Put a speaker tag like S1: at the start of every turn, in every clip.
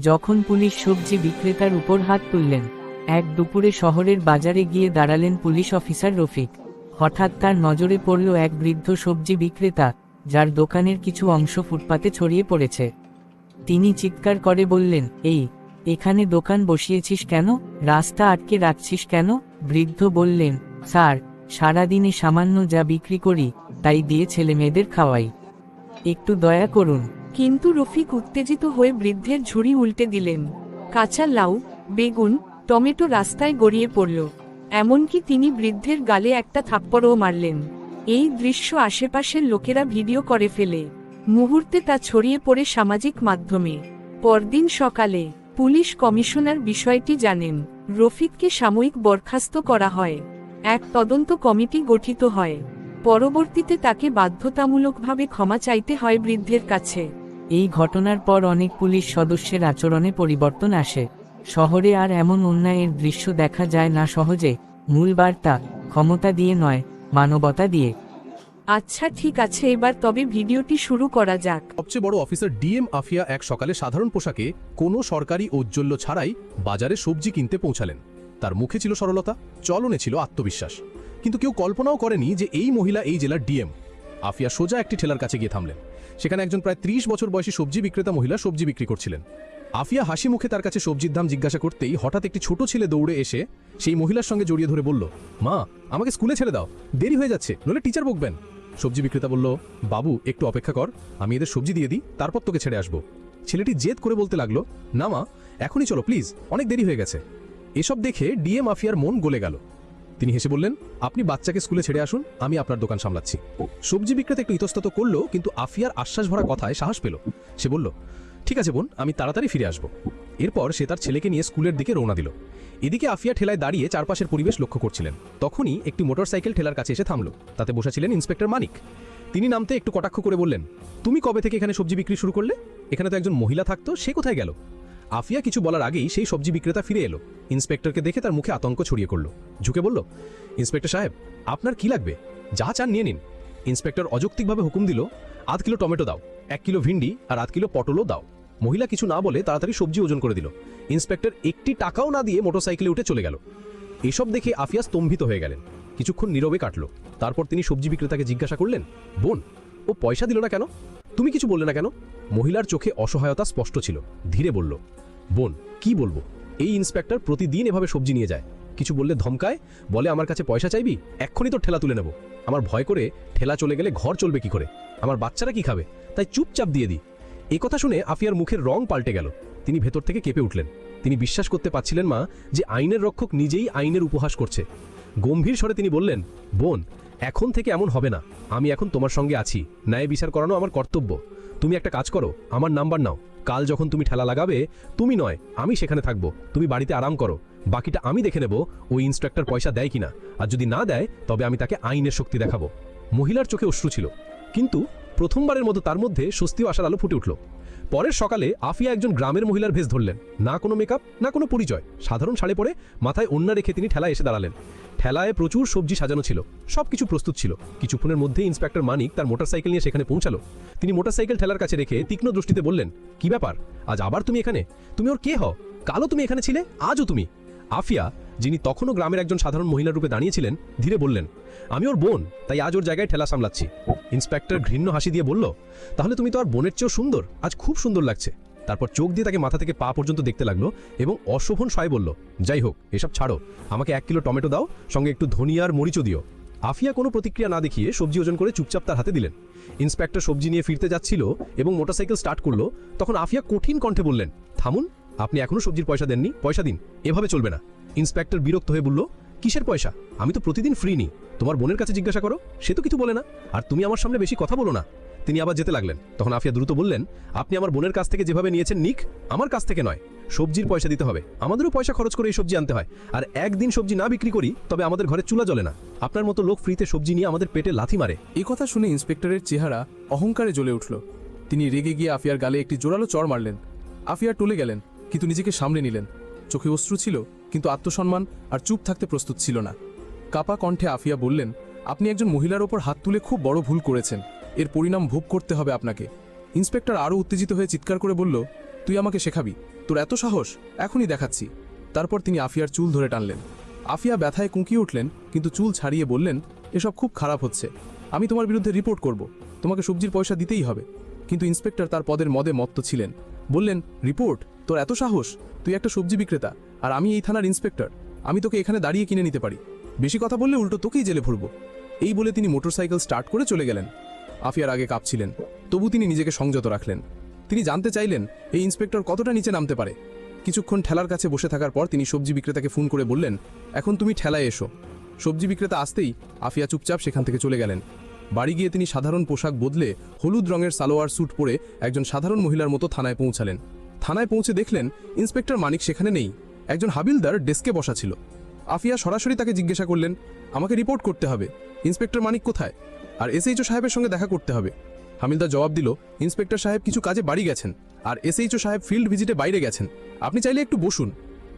S1: যখন পুলিশ সবজি বিক্রেতার উপর হাত তুললেন, এক দুপুরে শহরের বাজারে গিয়ে দাঁড়ালেন পুলিশ অফিসার রফিক। হঠাৎ তার নজরে পড়ল এক বৃদ্ধ সবজি বিক্রেতা, যার দোকানের কিছু অংশ ফুটপাতে ছড়িয়ে পড়েছে। তিনি চিৎকার করে বললেন, এই, এখানে দোকান বসিয়েছিস কেন? রাস্তা আটকে রাখছিস কেন? বৃদ্ধ বললেন, স্যার, সারাদিনে সামান্য যা বিক্রি করি, তাই দিয়ে ছেলে মেয়েদের খাওয়াই। একটু দয়া করুন।
S2: কিন্তু রফিক উত্তেজিত হয়ে বৃদ্ধের ঝুড়ি উল্টে দিলেন। কাঁচা লাউ, বেগুন, টমেটো রাস্তায় গড়িয়ে পড়ল। এমনকি তিনি বৃদ্ধের গালে একটা থাপ্পড়ও মারলেন। এই দৃশ্য আশেপাশের লোকেরা ভিডিও করে ফেলে। মুহূর্তে তা ছড়িয়ে পড়ে সামাজিক মাধ্যমে। পরদিন সকালে পুলিশ কমিশনার বিষয়টি জানেন, রফিককে সাময়িক বরখাস্ত করা হয়। এক তদন্ত কমিটি গঠিত হয়। পরবর্তীতে তাকে বাধ্যতামূলকভাবে ক্ষমা চাইতে হয় বৃদ্ধের কাছে।
S1: এই ঘটনার পর অনেক পুলিশ সদস্যের আচরণে পরিবর্তন আসে। শহরে আর এমন অন্যায়ের দৃশ্য দেখা যায় না সহজে মূল বার্তা ক্ষমতা দিয়ে নয় মানবতা দিয়ে।
S2: আচ্ছা ঠিক আছে এবার তবে ভিডিওটি শুরু করা যাক।
S3: সবচেয়ে বড় অফিসার ডিএম আফিয়া এক সকালে সাধারণ পোশাকে কোনো সরকারি ঔজ্জ্বল্য ছাড়াই বাজারে সবজি কিনতে পৌঁছালেন। তার মুখে ছিল সরলতা চলনে ছিল আত্মবিশ্বাস। কিন্তু কেউ কল্পনাও করেনি যে এই মহিলা এই জেলার ডিএম। আফিয়া সোজা একটি ঠেলার কাছে গিয়ে থামলেন। সেখানে একজন প্রায় ত্রিশ বছর বয়সী সবজি বিক্রেতা মহিলা সবজি বিক্রি করছিলেন। আফিয়া হাসি মুখে তার কাছে সবজির দাম জিজ্ঞাসা করতেই হঠাৎ একটি ছোট ছেলে দৌড়ে এসে সেই মহিলার সঙ্গে জড়িয়ে ধরে বলল, মা, আমাকে স্কুলে ছেড়ে দাও, দেরি হয়ে যাচ্ছে নলে টিচার বকবেন। সবজি বিক্রেতা বলল, বাবু, একটু অপেক্ষা কর, আমি এদের সবজি দিয়ে দিই, তারপর তোকে ছেড়ে আসব। ছেলেটি জেদ করে বলতে লাগল, না মা, এখনই চলো, প্লিজ, অনেক দেরি হয়ে গেছে। এসব দেখে ডিএ মাফিয়ার মন গলে গেল। তিনি হেসে বললেন, আপনি বাচ্চাকে স্কুলে ছেড়ে আসুন, আমি আপনার দোকান সামলাচ্ছি। সবজি বিক্রেতা একটু ইতস্তত করল, কিন্তু আফিয়ার আশ্বাস ভরা কথায় সাহস পেল। সে বলল, ঠিক আছে বোন, আমি তাড়াতাড়ি ফিরে আসব। এরপর সে তার ছেলেকে নিয়ে স্কুলের দিকে রওনা দিল। এদিকে আফিয়া ঠেলায় দাঁড়িয়ে চারপাশের পরিবেশ লক্ষ্য করছিলেন। তখনই একটি মোটরসাইকেল ঠেলার কাছে এসে থামল। তাতে বসেছিলেন ইন্সপেক্টর মানিক। তিনি নামতে একটু কটাক্ষ করে বললেন, তুমি কবে থেকে এখানে সবজি বিক্রি শুরু করলে? এখানে তো একজন মহিলা থাকতো, সে কোথায় গেল? আফিয়া কিছু বলার আগেই সেই সবজি বিক্রেতা ফিরে এলো। ইন্সপেক্টরকে দেখে তার মুখে আতঙ্ক ছড়িয়ে করল ঝুঁকে বলল, ইন্সপেক্টর সাহেব, আপনার কি লাগবে? যা চান নিয়ে নিন। ইন্সপেক্টর অযৌক্তিকভাবে হুকুম দিল, আধ কিলো টমেটো দাও, এক কিলো ভিন্ডি আর আধ কিলো পটলও দাও। মহিলা কিছু না বলে তাড়াতাড়ি সবজি ওজন করে দিল। ইন্সপেক্টর একটি টাকাও না দিয়ে মোটরসাইকেলে উঠে চলে গেল। এসব দেখে আফিয়া স্তম্ভিত হয়ে গেলেন। কিছুক্ষণ নীরবে কাটলো। তারপর তিনি সবজি বিক্রেতাকে জিজ্ঞাসা করলেন, বোন, ও পয়সা দিল না কেন? তুমি কিছু বললে না কেন? মহিলার চোখে অসহায়তা স্পষ্ট ছিল। ধীরে বলল, বোন, কি বলব? এই ইন্সপেক্টর প্রতিদিন এভাবে সবজি নিয়ে যায়। কিছু বললে ধমকায়, বলে আমার কাছে পয়সা চাইবি? এক্ষুনি তোর ঠেলা তুলে নেব। আমার ভয় করে ঠেলা চলে গেলে ঘর চলবে কি করে? আমার বাচ্চারা কি খাবে? তাই চুপচাপ দিয়ে দিই। এ কথা শুনে আফিয়ার মুখের রং পাল্টে গেল। তিনি ভেতর থেকে কেঁপে উঠলেন। তিনি বিশ্বাস করতে পারছিলেন মা যে আইনের রক্ষক নিজেই আইনের উপহাস করছে। গম্ভীর স্বরে তিনি বললেন, বোন এখন থেকে এমন হবে না। আমি এখন তোমার সঙ্গে আছি। ন্যায় বিচার করানো আমার কর্তব্য। তুমি একটা কাজ করো, আমার নাম্বার নাও। কাল যখন তুমি ঠেলা লাগাবে, তুমি নয়, আমি সেখানে থাকব। তুমি বাড়িতে আরাম করো। বাকিটা আমি দেখে নেব, ওই ইন্সট্রাক্টর পয়সা দেয় কিনা। আর যদি না দেয়, তবে আমি তাকে আইনের শক্তি দেখাবো। মহিলার চোখে অশ্রু ছিল। কিন্তু প্রথমবারের মতো তার মধ্যে স্বস্তি ও আশার আলো ফুটে উঠল। পরের সকালে আফিয়া একজন গ্রামের মহিলার ভেস ধরলেন। না কোনো মেকআপ না কোনো পরিচয়। সাধারণ শাড়ি পরে মাথায় অন্য রেখে তিনি ঠেলায় এসে দাঁড়ালেন। ঠেলায় প্রচুর সবজি সাজানো ছিল সব কিছু প্রস্তুত ছিল। কিছুক্ষণের মধ্যে ইন্সপেক্টর মানিক তার মোটরসাইকেল নিয়ে সেখানে পৌঁছালো। তিনি মোটরসাইকেল ঠেলার কাছে রেখে তীক্ষ্ণ দৃষ্টিতে বললেন, কি ব্যাপার? আজ আবার তুমি এখানে? তুমি ওর কে হও? কালও তুমি এখানে ছিলে? আজও তুমি? আফিয়া যিনি তখনও গ্রামের একজন সাধারণ মহিলার রূপে দাঁড়িয়েছিলেন, ধীরে বললেন, আমি ওর বোন, তাই আজ ওর জায়গায় ঠেলা সামলাচ্ছি। ইন্সপেক্টর ঘৃণ্য হাসি দিয়ে বলল, তাহলে তুমি তো আর বোনের চেয়েও সুন্দর, আজ খুব সুন্দর লাগছে। তারপর চোখ দিয়ে তাকে মাথা থেকে পা পর্যন্ত দেখতে লাগল এবং অশোভন সয় বলল, যাই হোক, এসব ছাড়ো, আমাকে এক কিলো টমেটো দাও, সঙ্গে একটু ধনিয়ার মরিচও দিও। আফিয়া কোনো প্রতিক্রিয়া না দেখিয়ে সবজি ওজন করে চুপচাপ তার হাতে দিলেন। ইন্সপেক্টর সবজি নিয়ে ফিরতে যাচ্ছিল এবং মোটরসাইকেল স্টার্ট করল, তখন আফিয়া কঠিন কণ্ঠে বললেন, থামুন, আপনি এখনও সবজির পয়সা দেননি, পয়সা দিন, এভাবে চলবে না। ইন্সপেক্টর বিরক্ত হয়ে বলল, কিসের পয়সা? আমি তো প্রতিদিন ফ্রি নি। তোমার বোনের কাছে জিজ্ঞাসা করো, সে তো কিছু বলে না। আর তুমি আমার সামনে বেশি কথা বলো না। তিনি আবার যেতে লাগলেন। তখন আফিয়া দ্রুত বললেন, আপনি আমার বোনের কাছ থেকে যেভাবে নিয়েছেন, নিক, আমার কাছ থেকে নয়। সবজির পয়সা দিতে হবে। আমাদেরও পয়সা খরচ করে এই সবজি আনতে হয়। আর একদিন সবজি না বিক্রি করি, তবে আমাদের ঘরে চুলা জ্বলে না। আপনার মতো লোক ফ্রিতে সবজি নিয়ে আমাদের পেটে লাথি মারে।
S4: এ কথা শুনে ইন্সপেক্টরের চেহারা অহংকারে জ্বলে উঠল। তিনি রেগে গিয়ে আফিয়ার গালে একটি জোরালো চড় মারলেন। আফিয়া টলে গেলেন, কিন্তু নিজেকে সামলে নিলেন। চোখে অশ্রু ছিল। কিন্তু আত্মসম্মান আর চুপ থাকতে প্রস্তুত ছিল না। কাপা কণ্ঠে আফিয়া বললেন, আপনি একজন মহিলার ওপর হাত তুলে খুব বড় ভুল করেছেন। এর পরিণাম ভোগ করতে হবে আপনাকে। ইন্সপেক্টর আরও উত্তেজিত হয়ে চিৎকার করে বলল, তুই আমাকে শেখাবি। তোর এত সাহস, এখনই দেখাচ্ছি। তারপর তিনি আফিয়ার চুল ধরে টানলেন। আফিয়া ব্যথায় কুঁকিয়ে উঠলেন, কিন্তু চুল ছাড়িয়ে বললেন, এসব খুব খারাপ হচ্ছে। আমি তোমার বিরুদ্ধে রিপোর্ট করব। তোমাকে সবজির পয়সা দিতেই হবে। কিন্তু ইন্সপেক্টর তার পদের মদে মত্ত ছিলেন। বললেন, রিপোর্ট? তোর এত সাহস? তুই একটা সবজি বিক্রেতা। আর আমি এই থানার ইন্সপেক্টর। আমি তোকে এখানে দাঁড়িয়ে কিনে নিতে পারি। বেশি কথা বললে উল্টো তোকেই জেলে ভরব। এই বলে তিনি মোটরসাইকেল স্টার্ট করে চলে গেলেন। আফিয়ার আগে কাঁপছিলেন। তবু তিনি নিজেকে সংযত রাখলেন। তিনি জানতে চাইলেন, এই ইন্সপেক্টর কতটা নিচে নামতে পারে। কিছুক্ষণ ঠেলার কাছে বসে থাকার পর তিনি সবজি বিক্রেতাকে ফোন করে বললেন, এখন তুমি ঠেলায় এসো। সবজি বিক্রেতা আসতেই আফিয়া চুপচাপ সেখান থেকে চলে গেলেন। বাড়ি গিয়ে তিনি সাধারণ পোশাক বদলে হলুদ রঙের সালোয়ার স্যুট পরে একজন সাধারণ মহিলার মতো থানায় পৌঁছালেন। থানায় পৌঁছে দেখলেন, ইন্সপেক্টর মানিক সেখানে নেই। একজন হাবিলদার ডেস্কে বসা ছিল। আফিয়া সরাসরি তাকে জিজ্ঞাসা করলেন, আমাকে রিপোর্ট করতে হবে। ইন্সপেক্টর মানিক কোথায়? আর এসএইচও সাহেবের সঙ্গে দেখা করতে হবে। হামিলদার জবাব দিল, ইন্সপেক্টর সাহেব কিছু কাজে বাড়ি গেছেন, আর এসএইচও সাহেব ফিল্ড ভিজিটে বাইরে গেছেন। আপনি চাইলে একটু বসুন।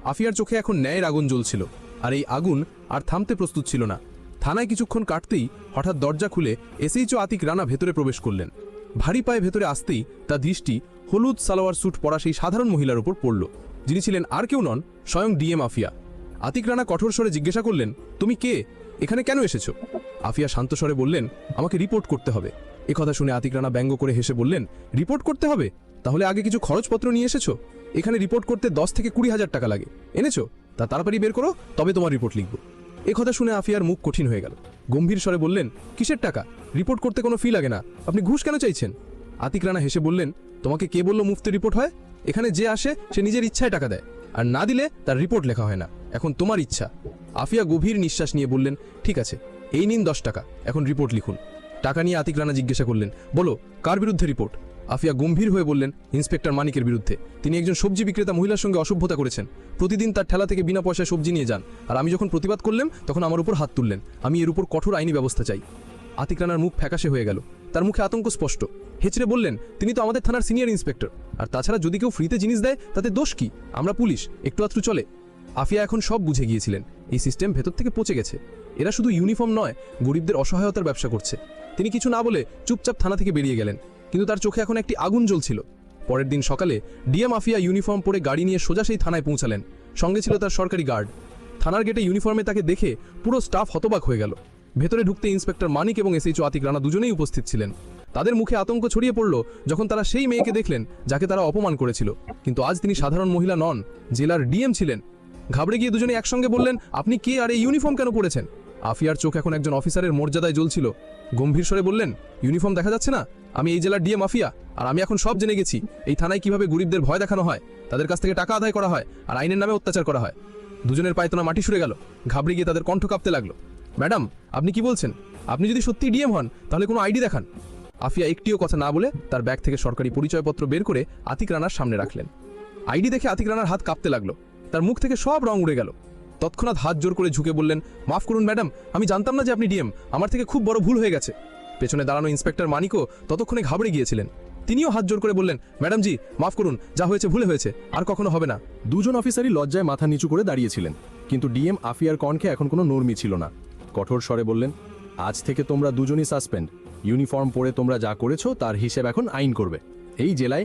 S4: আফিয়ার চোখে এখন ন্যায়ের আগুন জ্বলছিল, আর এই আগুন আর থামতে প্রস্তুত ছিল না। থানায় কিছুক্ষণ কাটতেই হঠাৎ দরজা খুলে এসএইচও আতিক রানা ভেতরে প্রবেশ করলেন। ভারী পায়ে ভেতরে আসতেই তা দৃষ্টি হলুদ সালোয়ার স্যুট পরা সেই সাধারণ মহিলার উপর পড়ল। যিনি ছিলেন আর কেউ নন, স্বয়ং ডিএম আফিয়া আতিক রানা কঠোর স্বরে জিজ্ঞাসা করলেন, তুমি কে? এখানে কেন এসেছ? আফিয়া শান্ত স্বরে বললেন, আমাকে রিপোর্ট করতে হবে। এ কথা শুনে আতিক রানা ব্যঙ্গ করে হেসে বললেন, রিপোর্ট করতে হবে? তাহলে আগে কিছু খরচপত্র নিয়ে এসেছ? এখানে রিপোর্ট করতে দশ থেকে কুড়ি হাজার টাকা লাগে। এনেছো? তা তাড়াতাড়ি বের করো, তবে তোমার রিপোর্ট লিখব। এ কথা শুনে আফিয়ার মুখ কঠিন হয়ে গেল। গম্ভীর স্বরে বললেন, কিসের টাকা? রিপোর্ট করতে কোনো ফি লাগে না। আপনি ঘুষ কেন চাইছেন? আতিক রানা হেসে বললেন, তোমাকে কে বলল মুফতে রিপোর্ট হয়? এখানে যে আসে, সে নিজের ইচ্ছায় টাকা দেয়। আর না দিলে তার রিপোর্ট লেখা হয় না। এখন তোমার ইচ্ছা। আফিয়া গভীর নিঃশ্বাস নিয়ে বললেন, ঠিক আছে, এই নিন দশ টাকা। এখন রিপোর্ট লিখুন। টাকা নিয়ে আতিক রানা জিজ্ঞাসা করলেন, বলো, কার বিরুদ্ধে রিপোর্ট? আফিয়া গম্ভীর হয়ে বললেন, ইন্সপেক্টর মানিকের বিরুদ্ধে। তিনি একজন সবজি বিক্রেতা মহিলার সঙ্গে অসভ্যতা করেছেন। প্রতিদিন তার ঠেলা থেকে বিনা পয়সায় সবজি নিয়ে যান। আর আমি যখন প্রতিবাদ করলাম, তখন আমার উপর হাত তুললেন। আমি এর উপর কঠোর আইনি ব্যবস্থা চাই। আতিক রানার মুখ ফ্যাকাশে হয়ে গেল। তার মুখে আতঙ্ক স্পষ্ট। হেচড়ে বললেন, তিনি তো আমাদের থানার সিনিয়র ইন্সপেক্টর। আর তাছাড়া যদি কেউ ফ্রিতে জিনিস দেয়, তাতে দোষ কি? আমরা পুলিশ, একটু আত্রু চলে। আফিয়া এখন সব বুঝে গিয়েছিলেন। এই সিস্টেম ভেতর থেকে পচে গেছে। এরা শুধু ইউনিফর্ম নয়, গরিবদের অসহায়তার ব্যবসা করছে। তিনি কিছু না বলে চুপচাপ থানা থেকে বেরিয়ে গেলেন। কিন্তু তার চোখে এখন একটি আগুন জ্বলছিল। পরের দিন সকালে ডিএম আফিয়া ইউনিফর্ম পরে গাড়ি নিয়ে সোজা সেই থানায় পৌঁছালেন। সঙ্গে ছিল তার সরকারি গার্ড। থানার গেটে ইউনিফর্মে তাকে দেখে পুরো স্টাফ হতবাক হয়ে গেল। ভেতরে ঢুকতে ইন্সপেক্টর মানিক এবং এসএইচও আতিক রানা দুজনেই উপস্থিত ছিলেন। তাদের মুখে আতঙ্ক ছড়িয়ে পড়ল যখন তারা সেই মেয়েকে দেখলেন, যাকে তারা অপমান করেছিল। কিন্তু আজ তিনি সাধারণ মহিলা নন, জেলার ডিএম ছিলেন। ঘাবড়ে গিয়ে দুজনে একসঙ্গে বললেন, আপনি কে আর এই ইউনিফর্ম কেন পরেছেন? আফিয়ার চোখ এখন একজন অফিসারের মর্যাদায় জ্বলছিল। গম্ভীর স্বরে বললেন, ইউনিফর্ম দেখা যাচ্ছে না? আমি এই জেলার ডিএম আফিয়া আর আমি এখন সব জেনে গেছি। এই থানায় কীভাবে গরিবদের ভয় দেখানো হয়? তাদের কাছ থেকে টাকা আদায় করা হয়, আর আইনের নামে অত্যাচার করা হয়। দুজনের পায়তনা মাটি সরে গেল। ঘাবড়ে গিয়ে তাদের কণ্ঠ কাঁপতে লাগল। ম্যাডাম, আপনি কি বলছেন? আপনি যদি সত্যি ডিএম হন, তাহলে কোনো আইডি দেখান। আফিয়া একটিও কথা না বলে তার ব্যাগ থেকে সরকারি পরিচয়পত্র বের করে আতিক রানার সামনে রাখলেন। আইডি দেখে আতিক রানার হাত কাঁপতে লাগল। তার মুখ থেকে সব রং উড়ে গেল। তৎক্ষণাৎ হাত জোর করে ঝুঁকে বললেন, মাফ করুন ম্যাডাম, আমি জানতাম না যে আপনি ডিএম। আমার থেকে খুব বড় ভুল হয়ে গেছে। পেছনে দাঁড়ানো ইন্সপেক্টর মানিকও ততক্ষণে ঘাবড়ে গিয়েছিলেন। তিনিও হাত জোর করে বললেন, ম্যাডাম জি, মাফ করুন, যা হয়েছে ভুলে হয়েছে, আর কখনো হবে না।
S3: দুজন অফিসারই লজ্জায় মাথা নিচু করে দাঁড়িয়েছিলেন। কিন্তু ডিএম আফিয়ার কনকে এখন কোনো নর্মি ছিল না। কঠোর স্বরে বললেন, আজ থেকে তোমরা দুজনই সাসপেন্ড। ইউনিফর্ম পরে তোমরা যা করেছ তার হিসেব এখন আইন করবে। এই জেলায়